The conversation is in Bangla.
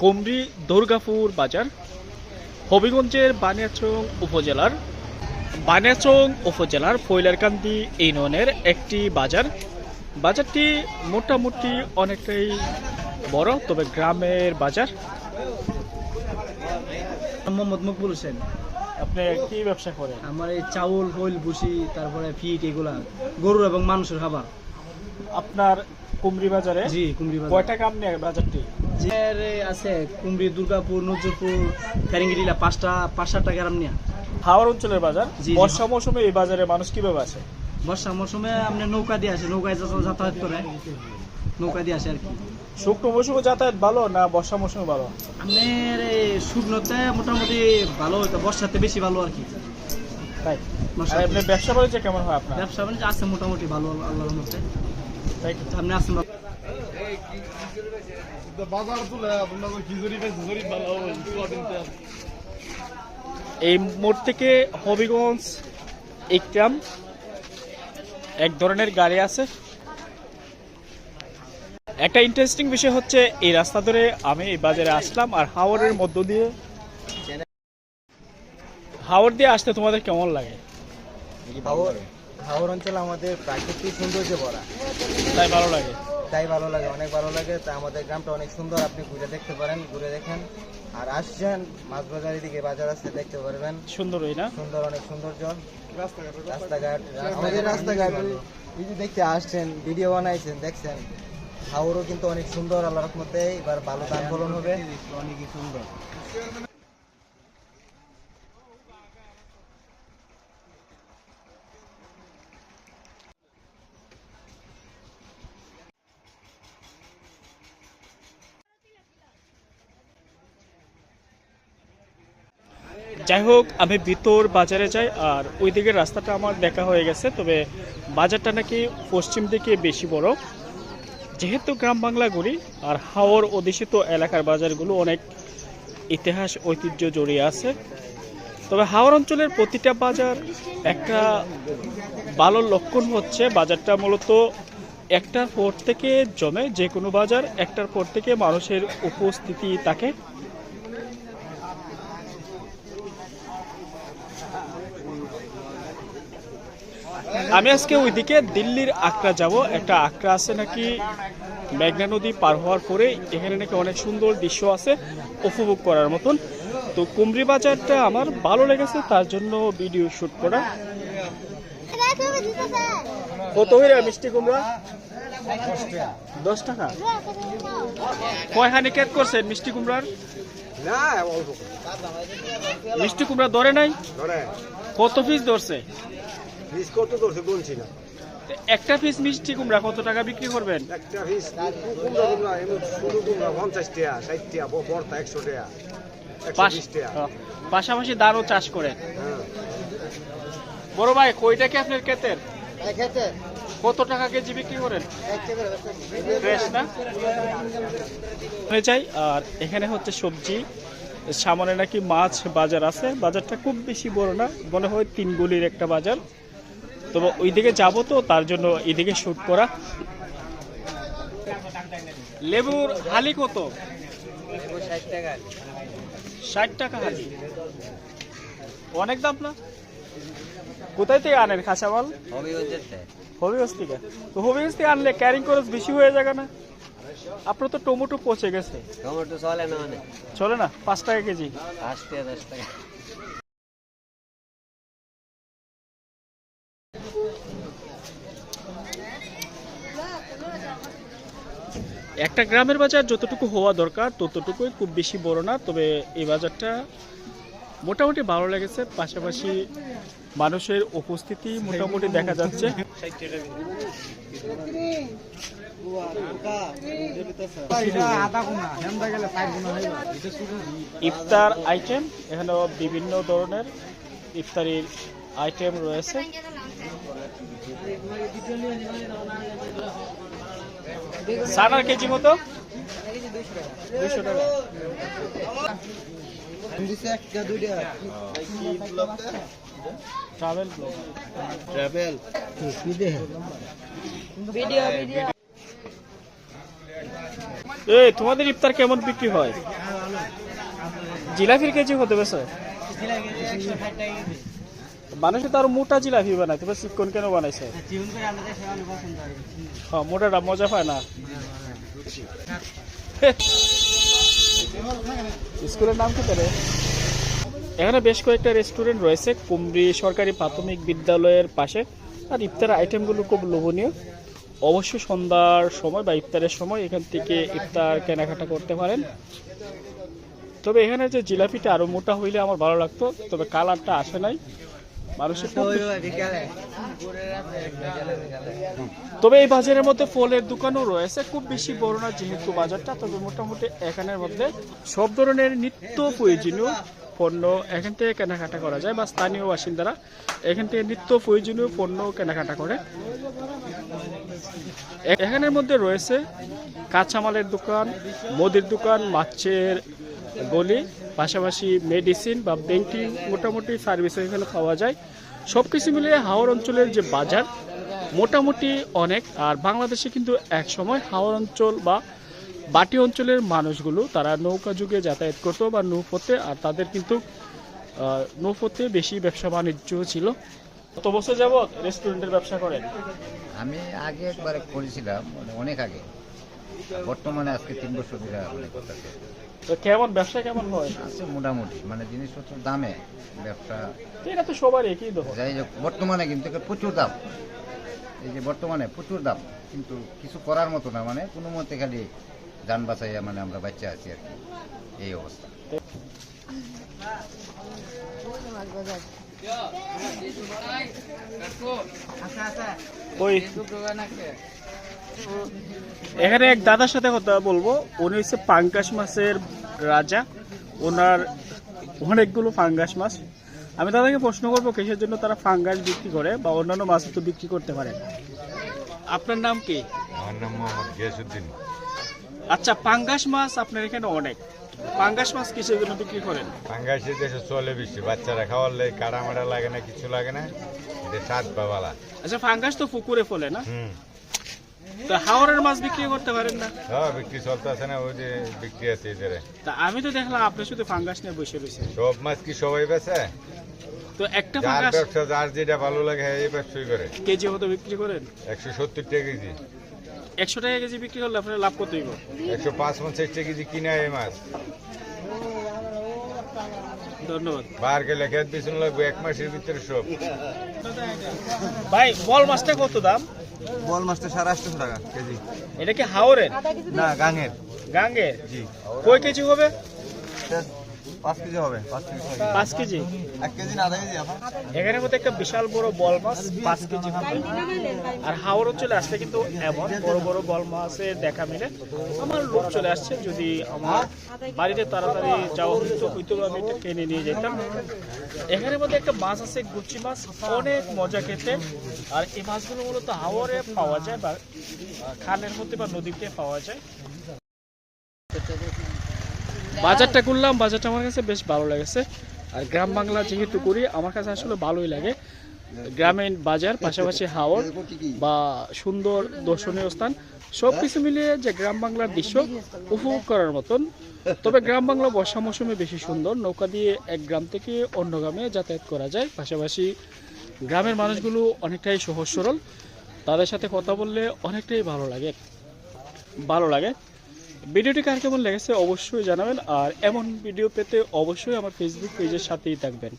কুমরি দুর্গাপুর বাজার হবিগঞ্জের বানিয়াচং উপজেলার বানিয়াচং উপজেলার ফৈলারকান্দি ইউনিয়নের একটি বাজার। বাজারটি মোটামুটি অনেকটাই বড় তবে গ্রামের বাজার। মোহাম্মদ মকবুল হোসেন। আপনি কি ব্যবসা করেন? আমার এই চাউল হইল ভুসি তারপরে ফিট এগুলা গরুর এবং মানুষের খাবার। আপনার কুমরি বাজারে জি কুমড়ি বাজার। কয়টা গ্রাম নিয়ে বাজারটি? জি আছে কুমড়ি দুর্গাপুর নজরপুর ফেরিঙ্গিটিলা পাঁচটা পাঁচ সাতটা গ্রাম নিয়ে। হাওড় অঞ্চলের বাজার। বর্ষা মৌসুমে এই বাজারে মানুষ কীভাবে আছে? বর্ষা মৌসুমে আপনি নৌকা দিয়ে আসে নৌকায় যাতায়াত করে নৌকা দিয়ে আসে আর কি। শুকনো মৌসুমে যাতায়াত ভালো না বর্ষা মৌসুমে ভালো? আপনার এই শুকনোতে মোটামুটি ভালো হইতো বর্ষাতে বেশি ভালো আর কি। তাই? আপনার ব্যবসা বাণিজ্য কেমন হয় আপনার? ব্যবসা বাণিজ্য আছে মোটামুটি ভালো আল্লাহর মধ্যে তাই? আপনি আসেন বাজার তুলে আপনার খিচুড়ি খিচুড়ি ভালো এই মোড় থেকে হবিগঞ্জ একটাম এক ধরনের গাড়ি আছে। একটা ইন্টারেস্টিং বিষয় হচ্ছে এই রাস্তা ধরে আমি এই বাজারে আসলাম আর হাওড়ের মধ্য দিয়ে হাওড় দিয়ে আসতে তোমাদের কেমন লাগে? হাওর হাওর অঞ্চল আমাদের প্রাকৃতিক সৌন্দর্যে ভরা। তাই ভালো লাগে। তাই ভালো লাগে অনেক ভালো লাগে। তা আমাদের গ্রামটা অনেক সুন্দর আপনি ঘুরে দেখতে পারেন ঘুরে দেখেন। আর আসছেন মাছ বাজারের দিকে বাজার আসতে দেখতে পারবেন। সুন্দরই না? সুন্দর অনেক সৌন্দর্য। রাস্তাঘাট আমাদের রাস্তাঘাট। এই যে দেখতে আসছেন ভিডিও বানাইছেন দেখছেন? হাওরও কিন্তু অনেক সুন্দর আল্লাহ রহমতে। এবার ভালো দান ফলন হবে। অনেকই সুন্দর। যাই হোক, আমি ভিতর বাজারে যাই, আর ওই দিকের রাস্তাটা আমার দেখা হয়ে গেছে, তবে বাজারটা নাকি পশ্চিম দিকে বেশি বড়। যেহেতু গ্রাম বাংলা ঘুরি আর হাওর অধিষ্ঠিত এলাকার বাজারগুলো অনেক ইতিহাস, ঐতিহ্য জড়িয়ে আছে, তবে হাওর অঞ্চলের প্রতিটা বাজার একটা ভালো লক্ষণ হচ্ছে, বাজারটা মূলত একটার পর থেকে জমে যে কোনো বাজার, একটার পর থেকে মানুষের উপস্থিতি থাকে। আমি আজকে ওইদিকে দিল্লির আকরা যাব। একটা আকরা আছে নাকি মেঘনা নদী পার হওয়ার পরে এখানে নাকি অনেক সুন্দর দৃশ্য আছে উপভোগ করার মতন। তো কুমড়ি বাজারটা আমার ভালো লেগেছে তার জন্য ভিডিও শুট করা। কত হইরা মিষ্টি কুমড়া? দশ টাকা? কয়খানি কেক করছেন মিষ্টি কুমড়ার? মিষ্টি কুমড়া ধরে নাই? কত পিস ধরছে? পিস কত ধরছে বলছি না। একটা পিস মিষ্টি কুমড়া কত টাকা বিক্রি করবেন? একটা পিস কুমড়া কুমড়া এমন ষোলো কুমড়া পঞ্চাশ টাকা ষাট টাকা বর্তা একশো টাকা পাশাপাশি দানও চাষ করেন। হ্যাঁ। বড় ভাই কইটা কি আপনার ক্ষেতের? কত টাকা কেজি বিক্রি করেন? ফ্রেশ না? হয়ে যাই আর এখানে হচ্ছে সবজি। সামনে নাকি মাছ বাজার আছে। বাজারটা খুব বেশি বড় না মনে হয় তিন গলির একটা বাজার। তবে ওইদিকে যাব তো তার জন্য এদিকে শুট করা। লেবুর হালি কত? ষাট টাকা হালি। অনেক দাম না? কোথায় থেকে আনেন খাসামাল? হবিগঞ্জ থেকে। তো হবিগঞ্জ থেকে আনলে ক্যারিং খরচ বেশি হয়ে যাবে না? আপনার তো টমেটো পচে গেছে। টমেটো চলে না চলে না? পাঁচ টাকা কেজি। পাঁচ টাকা দশ টাকা। একটা গ্রামের বাজার যতটুকু হওয়া দরকার, ততটুকুই খুব বেশি বড় না, তবে এই বাজারটা মোটামুটি ভালো লেগেছে। পাশাপাশি মানুষের উপস্থিতি মোটামুটি দেখা যাচ্ছে। ইফতার আইটেম এখানে বিভিন্ন ধরনের ইফতারির আইটেম রয়েছে। সানার কেজি মতো? দুইশো টাকা। Travel travel. এই তোমাদের ইফতার কেমন বিক্রি হয়? জিলাপির কেজি হতে বেছে মানুষে তো আরও মোটা জিলাপি বানায় তুমি চিকন কেন বানাইছে? হ্যাঁ মোটাটা মজা পায় না। স্কুলের নাম কি তাহলে? এখানে বেশ কয়েকটা রেস্টুরেন্ট রয়েছে কুমড়ি সরকারি প্রাথমিক বিদ্যালয়ের পাশে। আর ইফতার আইটেমগুলো খুব লোভনীয়। অবশ্যই সন্ধ্যার সময় বা ইফতারের সময় এখান থেকে ইফতার কেনাকাটা করতে পারেন। তবে এখানে যে জিলাপিটা আরও মোটা হইলে আমার ভালো লাগতো তবে কালারটা আসে নাই। খুব তবে এই বাজারের মধ্যে ফলের দোকানও রয়েছে। খুব বেশি বড় না যেহেতু বাজারটা তবে মোটামুটি এখানের মধ্যে সব ধরনের নিত্য প্রয়োজনীয় পণ্য এখান থেকে কেনাকাটা করা যায় বা স্থানীয় বাসিন্দারা এখান থেকে নিত্য প্রয়োজনীয় পণ্য কেনাকাটা করে। এখানের মধ্যে রয়েছে কাঁচামালের দোকান মুদির দোকান মাছের গলি পাশাপাশি মেডিসিন বা ব্যাংকিং মোটামুটি সার্ভিসও এখানে পাওয়া যায়। সব কিছু মিলিয়ে হাওড় অঞ্চলের যে বাজার, মোটামুটি অনেক। আর বাংলাদেশে কিন্তু এক সময় হাওড় অঞ্চল বা বাটি অঞ্চলের মানুষগুলো, তারা নৌকা যুগে যাতায়াত করতো বা নৌপথে, আর তাদের কিন্তু নৌপথে বেশি ব্যবসা বাণিজ্য ছিল। কত বছর যাবত রেস্টুরেন্টের ব্যবসা করেন? আমি আগে একবারে করেছিলাম মানে অনেক আগে। বর্তমানে আজকে তিন বছর ধরে তো কেমন ব্যবসা কেমন হয়? আছে মোটামুটি মানে জিনিসপত্র দামে ব্যবসা। এটা তো সবার একই দোকান যাই হোক বর্তমানে কিন্তু প্রচুর দাম। এই যে বর্তমানে প্রচুর দাম কিন্তু কিছু করার মতো না মানে কোনো মতে খালি যান বাঁচাইয়া মানে আমরা বাচ্চা আছি আর কি এই অবস্থা। ওই এখানে এক দাদার সাথে কথা বলব। উনি হচ্ছে পাঙ্গাস মাছের রাজা। ওনার অনেকগুলো ফাঙ্গাস মাছ। আমি দাদাকে প্রশ্ন করব কিসের জন্য তারা ফাঙ্গাস বিক্রি করে বা অন্যান্য মাছ তো বিক্রি করতে পারে। আপনার নাম কি? আমার নাম মোহাম্মদ আচ্ছা পাঙ্গাস মাছ আপনার এখানে অনেক। পাঙ্গাস মাছ কিসের জন্য বিক্রি করেন? পাঙ্গাসের দেশে চলে বেশি। বাচ্চারা খাওয়ার লাই কাড়া মারা লাগে না কিছু লাগে না। এটা স্বাদ পাবালা আচ্ছা ফাঙ্গাস তো পুকুরে ফলে না? তো মাছ বিক্রি করতে পারেন না? হ্যাঁ বিক্রি চলতেছে না ওই যে বিক্রি আছে এদের। তা আমি তো দেখলাম আপনি শুধু ফাঙ্গাস নিয়ে বসে রয়েছেন। সব মাছ কি সবাই তো একটা ফাঙ্গাস ব্যবসা যার যেটা ভালো লাগে হ্যাঁ এই ব্যবসাই করে। কেজি মতো বিক্রি করেন? একশো টাকা কেজি। একশো টাকা কেজি বিক্রি করলে আপনার লাভ কত হইব একশো পাঁচ পঞ্চাশ টাকা কেজি কিনে এই মাছ। ধন্যবাদ। বার গেলে খেত লাগবে এক মাসের ভিতরে সব। ভাই বল মাছটা কত দাম? বল মাছটা সাড়ে আটশো টাকা কেজি। এটা কি হাওরের? না গাঙের। গাঙের? জি। কয় কেজি হবে? পাঁচ কেজি হবে পাঁচ কেজি এক কেজি না আধা কেজি এখানের মধ্যে একটা বিশাল বড় বল মাছ পাঁচ কেজি হবে। আর হাওড় অঞ্চলে আসলে কিন্তু এমন বড় বড় বল মাছের দেখা মিলে। আমার লোক চলে আসছে যদি আমার বাড়িতে তাড়াতাড়ি যাওয়া হইতো হইতো আমি এটা কিনে নিয়ে যেতাম। এখানের মধ্যে একটা মাছ আছে গুচি মাছ অনেক মজা খেতে। আর এই মাছগুলো মূলত হাওড়ে পাওয়া যায় বা খালের মধ্যে বা নদীতে পাওয়া যায়। বাজারটা করলাম বাজারটা আমার কাছে বেশ ভালো লেগেছে। আর গ্রাম বাংলা যেহেতু করি আমার কাছে আসলে ভালোই লাগে। গ্রামীণ বাজার, পাশাপাশি হাওড় বা সুন্দর দর্শনীয় স্থান সব কিছু মিলিয়ে যে গ্রাম বাংলার দৃশ্য উপভোগ করার মতন। তবে গ্রাম বাংলা বর্ষা মৌসুমে বেশি সুন্দর, নৌকা দিয়ে এক গ্রাম থেকে অন্য গ্রামে যাতায়াত করা যায়। পাশাপাশি গ্রামের মানুষগুলো অনেকটাই সহজ সরল, তাদের সাথে কথা বললে অনেকটাই ভালো লাগে ভালো লাগে। ভিডিওটি কার কেমন লেগেছে অবশ্যই জানাবেন, আর এমন ভিডিও পেতে অবশ্যই আমার ফেসবুক পেজের সাথেই থাকবেন।